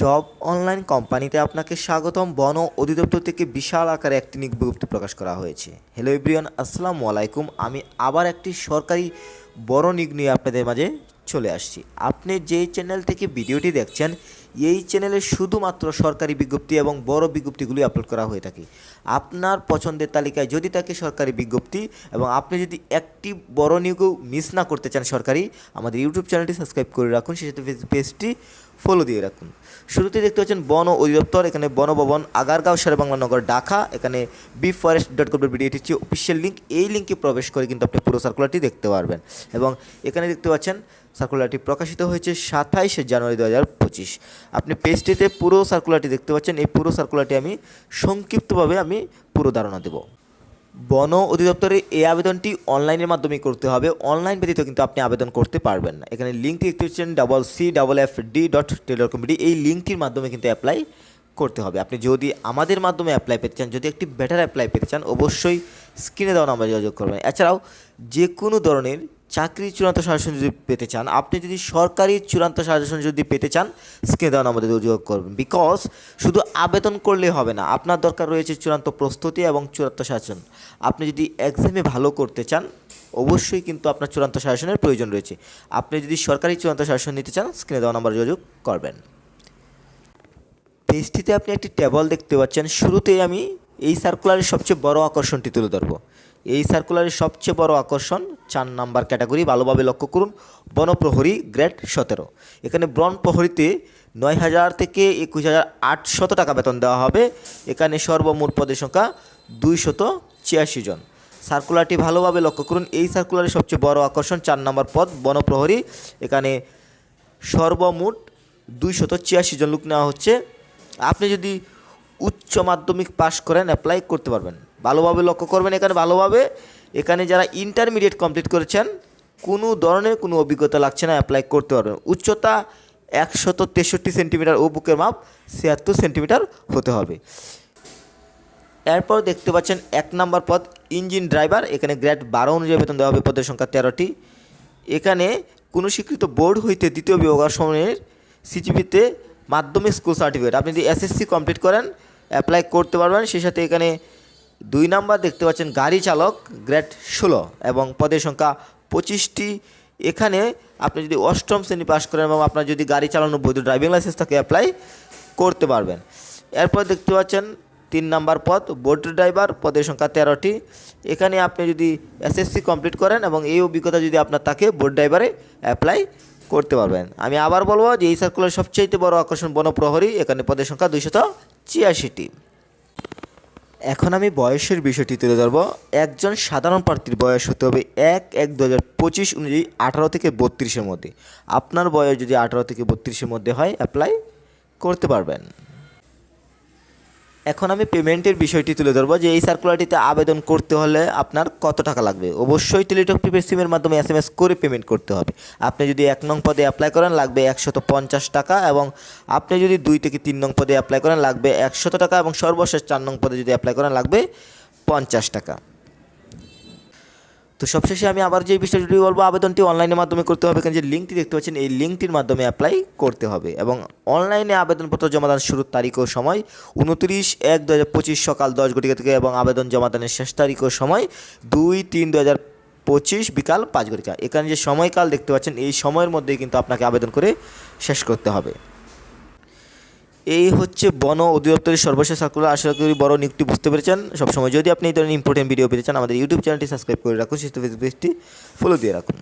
Job online কোম্পানিতে আপনাকে স্বাগতম বন অধিদপ্তর থেকে বিশাল আকারে একটি বিজ্ঞপ্তি প্রকাশ করা হয়েছে। হ্যালো এভরিওয়ান আসসালামু আলাইকুম। আমি আবার একটি সরকারি বড় নিয়োগ নিয়ে আপনাদের মাঝে চলে আসছি। আপনি যেই চ্যানেল থেকে ভিডিওটি দেখছেন, এই চ্যানেলে শুধুমাত্র সরকারি বিজ্ঞপ্তি এবং বড় বিজ্ঞপ্তিগুলি আপলোড করা হয়ে থাকে। আপনার পছন্দের তালিকায় যদি থাকে সরকারি বিজ্ঞপ্তি এবং আপনি যদি একটি বড় নিয়োগও মিস না করতে চান সরকারি, আমাদের ইউটিউব চ্যানেলটি সাবস্ক্রাইব করে রাখুন। সেই সাথে পেজটি ফলো দিয়ে রাখুন। শুরুতে দেখতে পাচ্ছেন বন অধিদপ্তর, এখানে বনভবন, আগারগাঁও শেরবাংলা নগর ঢাকা, এখানে B forest dot com dot এটি হচ্ছে অফিসিয়াল লিঙ্ক এই লিঙ্কে প্রবেশ করে কিন্তু আপনি পুরো সার্কুলারটি দেখতে পারবেন। এবং এখানে দেখতে পাচ্ছেন সার্কুলারটি প্রকাশিত হয়েছে সাতাইশে জানুয়ারি দু হাজার পঁচিশ। আপনি পেজটিতে পুরো সার্কুলারটি দেখতে পাচ্ছেন। এই পুরো সার্কুলারটি আমি সংক্ষিপ্তভাবে আমি পুরো ধারণা দেবো। বন অধিদপ্তরে এই আবেদনটি অনলাইনের মাধ্যমে করতে হবে। অনলাইন ব্যতীত কিন্তু আপনি আবেদন করতে পারবেন না। এখানে লিঙ্কটি দেখতে পাচ্ছেন double C double F D dot Taylor committee এই লিঙ্কটির মাধ্যমে কিন্তু অ্যাপ্লাই করতে হবে। আপনি যদি আমাদের মাধ্যমে অ্যাপ্লাই পেতে চান, যদি একটি বেটার অ্যাপ্লাই পেতে চান, অবশ্যই স্ক্রিনে দেওয়া নাম্বার যোগাযোগ করবেন। এছাড়াও যে কোনো ধরনের চাকরির চূড়ান্ত সাজেশন যদি পেতে চান, আপনি যদি সরকারি চূড়ান্ত সাজেশন যদি পেতে চান, স্ক্রিনে দেওয়া আমাদের যোগাযোগ করবেন। বিকজ শুধু আবেদন করলে হবে না, আপনার দরকার রয়েছে চূড়ান্ত প্রস্তুতি এবং চূড়ান্ত সাজেশন। আপনি যদি এক্সামে ভালো করতে চান, অবশ্যই কিন্তু আপনার চূড়ান্ত শাসনের প্রয়োজন রয়েছে। আপনি যদি সরকারি চূড়ান্ত শাসন নিতে চান, স্ক্রিনে দেওয়া নাম্বার যোগাযোগ করবেন। পেজটিতে আপনি একটি টেবল দেখতে পাচ্ছেন। শুরুতেই আমি এই সার্কুলারের সবচেয়ে বড় আকর্ষণটি তুলে ধরবো। এই সার্কুলারের সবচেয়ে বড় আকর্ষণ চার নাম্বার ক্যাটাগরি ভালোভাবে লক্ষ্য করুন, বনপ্রহরী গ্রেড সতেরো। এখানে বন প্রহরীতে নয় হাজার থেকে একুশ হাজার আটশত টাকা বেতন দেওয়া হবে। এখানে সর্বমোট পদের সংখ্যা দুইশত ছিয়াশি জন। সার্কুলারটি ভালোভাবে লক্ষ্য করুন, এই সার্কুলারের সবচেয়ে বড় আকর্ষণ চার নম্বর পদ, বনপ্রহরী। এখানে সর্বমোট দুইশত ছিয়াশি জন লোক নেওয়া হচ্ছে। আপনি যদি উচ্চ মাধ্যমিক পাশ করেন অ্যাপ্লাই করতে পারবেন। ভালোভাবে লক্ষ্য করবেন এখানে, ভালোভাবে। এখানে যারা ইন্টারমিডিয়েট কমপ্লিট করেছেন, কোনো ধরনের কোনো অভিজ্ঞতা লাগছে না অ্যাপ্লাই করতে পারবেন। উচ্চতা একশত তেষট্টি সেন্টিমিটার ও বুকের মাপ ছিয়াত্তর সেন্টিমিটার হতে হবে। এরপর দেখতে পাচ্ছেন এক নম্বর পদ ইঞ্জিন ড্রাইভার এখানে গ্রেড বারো অনুযায়ী বেতন দেওয়া হবে পদের সংখ্যা তেরোটি। এখানে কোনো স্বীকৃত বোর্ড হইতে দ্বিতীয় বিভাগ সময়ের সিজিপিতে মাধ্যমিক স্কুল সার্টিফিকেট আপনি যদি এসএসসি কমপ্লিট করেন অ্যাপ্লাই করতে পারবেন, সেই সাথে এখানে দুই নাম্বার দেখতে পাচ্ছেন গাড়ি চালক, গ্রেড ষোলো, এবং পদের সংখ্যা পঁচিশটি। এখানে আপনি যদি অষ্টম শ্রেণি পাশ করেন এবং আপনার যদি গাড়ি চালানোর বৈধ ড্রাইভিং লাইসেন্স থাকে অ্যাপ্লাই করতে পারবেন। এরপর দেখতে পাচ্ছেন তিন নাম্বার পদ বোট ড্রাইভার পদের সংখ্যা তেরোটি। এখানে আপনি যদি এসএসসি কমপ্লিট করেন এবং এই অভিজ্ঞতা যদি আপনার থাকে বোট ড্রাইভারে অ্যাপ্লাই করতে পারবেন। আমি আবার বলব যে এই সার্কুলার সবচাইতে বড় আকর্ষণ বনপ্রহরী, এখানে পদের সংখ্যা দুইশত ছিয়াশিটি। এখন আমি বয়সের বিষয়টি তুলে ধরবো। একজন সাধারণ প্রার্থীর বয়স হতে হবে এক এক দু হাজার পঁচিশ অনুযায়ী আঠারো থেকে বত্রিশের মধ্যে। আপনার বয়স যদি আঠারো থেকে বত্রিশের মধ্যে হয় অ্যাপ্লাই করতে পারবেন। এখন আমি পেমেন্টের বিষয়টি তুলে ধরবো যে এই সার্কুলারটিতে আবেদন করতে হলে আপনার কত টাকা লাগবে। অবশ্যই টেলিটক প্রিপেড সিমের মাধ্যমে এস এম এস করে পেমেন্ট করতে হবে। আপনি যদি এক নং পদে অ্যাপ্লাই করেন, লাগবে একশত পঞ্চাশ টাকা এবং আপনি যদি দুই থেকে তিন নং পদে অ্যাপ্লাই করেন, লাগবে একশত টাকা এবং সর্বশেষ চার নং পদে যদি অ্যাপ্লাই করেন, লাগবে পঞ্চাশ টাকা। তো সবশেষে আমি আবার যে বিষয়টি বলব, আবেদনটি অনলাইনের মাধ্যমে করতে হবে। কারণ যে লিঙ্কটি দেখতে পাচ্ছেন, এই লিঙ্কটির মাধ্যমে অ্যাপ্লাই করতে হবে। এবং অনলাইনে আবেদনপত্র জমাদান শুরুর তারিখ ও সময় উনত্রিশ এক দু হাজার পঁচিশ সকাল দশ ঘটিকা থেকে এবং আবেদন জমাদানের শেষ তারিখ ও সময় দুই তিন দু হাজার পঁচিশ বিকাল পাঁচ ঘটিকা। এখানে যে সময়কাল দেখতে পাচ্ছেন, এই সময়ের মধ্যেই কিন্তু আপনাকে আবেদন করে শেষ করতে হবে। এই হচ্ছে বন অধিদপ্তরের সর্বশেষ সার্কুলার। আশা করি বড় নিয়োগটি বুঝতে পেরেছেন। সবসময় যদি আপনি এই ধরনের ইম্পর্টেন্ট ভিডিও পেতে চান, আমাদের ইউটিউব চ্যানেলটি সাবস্ক্রাইব করে রাখুন। সেই ফলো দিয়ে রাখুন।